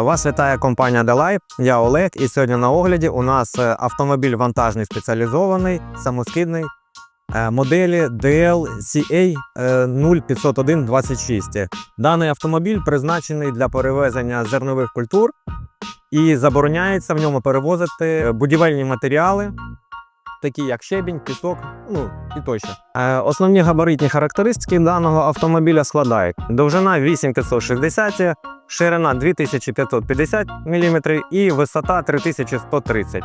Вас вітає компанія Delay, я Олег, і сьогодні на огляді у нас е, автомобіль вантажний спеціалізований, самоскидний е, моделі DLCA 0501 26. Даний автомобіль призначений для перевезення зернових культур і забороняється в ньому перевозити будівельні матеріали, такі як щебінь, пісок, ну і тощо. Е, Основні габаритні характеристики даного автомобіля складають довжина 8560, ширина 2550 мм і висота 3130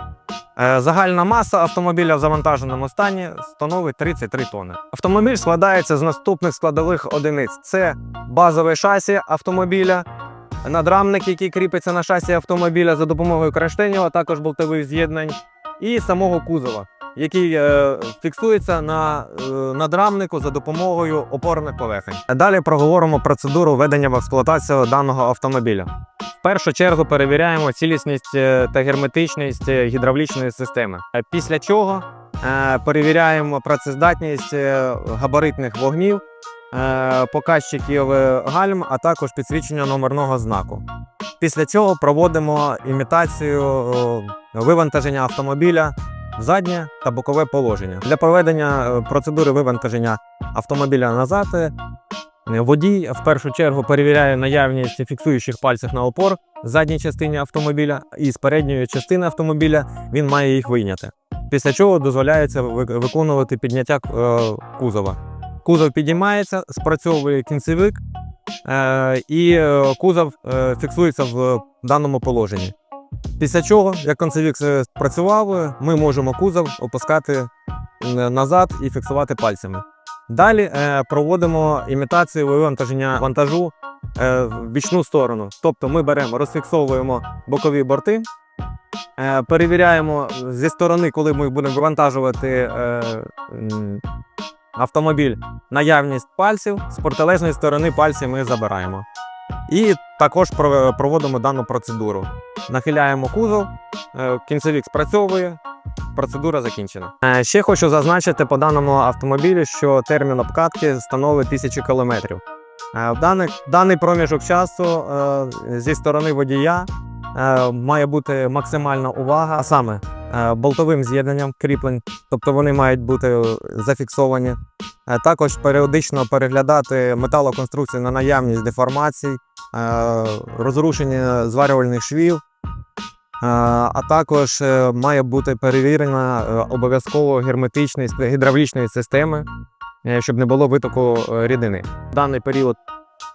Е, Загальна маса автомобіля в завантаженому стані становить 33 тонни. Автомобіль складається з наступних складових одиниць: це базове шасі автомобіля, надрамник, який кріпиться на шасі автомобіля за допомогою кронштейнів, а також болтових з'єднань, і самого кузова, який е, фіксується на е, надрамнику за допомогою опорних поверхень. Далі проговоримо процедуру введення в експлуатацію даного автомобіля. В першу чергу перевіряємо цілісність е, та герметичність е, гідравлічної системи. Після чого е, перевіряємо працездатність е, габаритних вогнів, е, показчиків гальм, а також підсвічення номерного знаку. Після цього проводимо імітацію вивантаження автомобіля заднє та бокове положення. Для проведення е, процедури вивантаження автомобіля назад е, водій в першу чергу перевіряє наявність фіксуючих пальців на опор задній частині автомобіля, і з передньої частини автомобіля він має їх вийняти. Після чого дозволяється виконувати підняття е, кузова. Кузов підіймається, спрацьовує кінцевик, і кузов фіксується в даному положенні. Після чого, як концевік спрацював, е, ми можемо кузов опускати е, назад і фіксувати пальцями. Далі е, проводимо імітацію вивантаження вантажу е, в бічну сторону. Тобто ми беремо, розфіксовуємо бокові борти, перевіряємо зі сторони, коли ми будемо вивантажувати автомобіль, наявність пальців, з протилежної сторони пальці ми забираємо. І також про- проводимо дану процедуру. Нахиляємо кузов, е, кінцевік спрацьовує, процедура закінчена. Е, Ще хочу зазначити по даному автомобілю, що термін обкатки становить 1000 км. Даний, даний проміжок часу е, зі сторони водія е, має бути максимальна увага, а саме е, болтовим з'єднанням кріплень, тобто вони мають бути зафіксовані. Е, Також періодично переглядати металоконструкцію на наявність деформацій, е, розрушення зварювальних швів. Е, А також е, має бути перевірена е, обов'язково герметичність гідравлічної системи, е, щоб не було витоку е, рідини. В даний період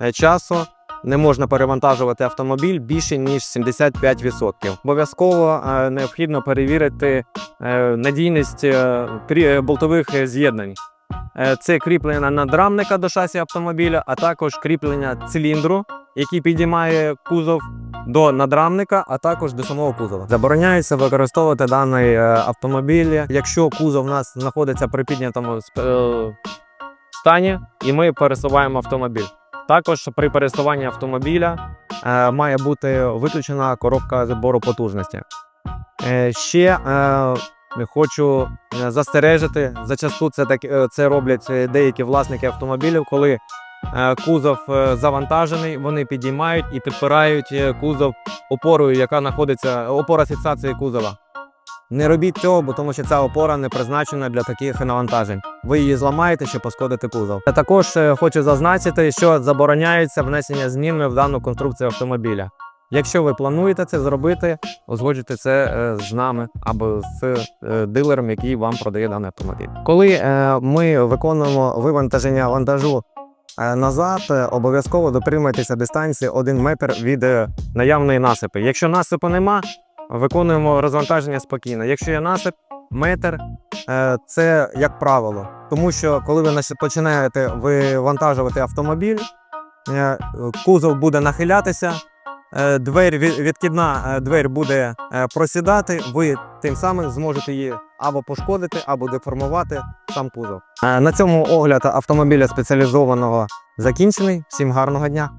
е, часу не можна перевантажувати автомобіль більше ніж 75%. Обов'язково е, необхідно перевірити е, надійність е, е, болтових е, з'єднань. Е, Це кріплення надрамника до шасі автомобіля, а також кріплення циліндру, який підіймає кузов до надрамника, а також до самого кузова. Забороняється використовувати даний е, автомобіль, якщо кузов у нас знаходиться при піднятому е, стані, і ми пересуваємо автомобіль. Також при пересуванні автомобіля має бути виключена коробка збору потужності. Ще хочу е, застережити, зачасту це, так, е, це роблять е, деякі власники автомобілів, коли кузов завантажений, вони підіймають і підпирають кузов опорою, яка знаходиться опора фіксації кузова. Не робіть цього, бо тому що ця опора не призначена для таких навантажень. Ви її зламаєте, щоб пошкодити кузов. Я також хочу зазначити, що забороняється внесення змін в дану конструкцію автомобіля. Якщо ви плануєте це зробити, узгоджуйте це е, з нами або з е, дилером, який вам продає даний автомобіль. Коли е, ми виконуємо вивантаження вантажу назад, обов'язково дотримуйтеся дистанції 1 метр від наявної насипи. Якщо насипу нема, виконуємо розвантаження спокійно. Якщо є насип, метр це як правило. Тому що коли ви починаєте вивантажувати автомобіль, кузов буде нахилятися, двері, від- відкидна е, двері буде е, просідати, ви тим самим зможете її або пошкодити, або деформувати сам кузов. Е, На цьому огляд автомобіля спеціалізованого закінчений. Всім гарного дня!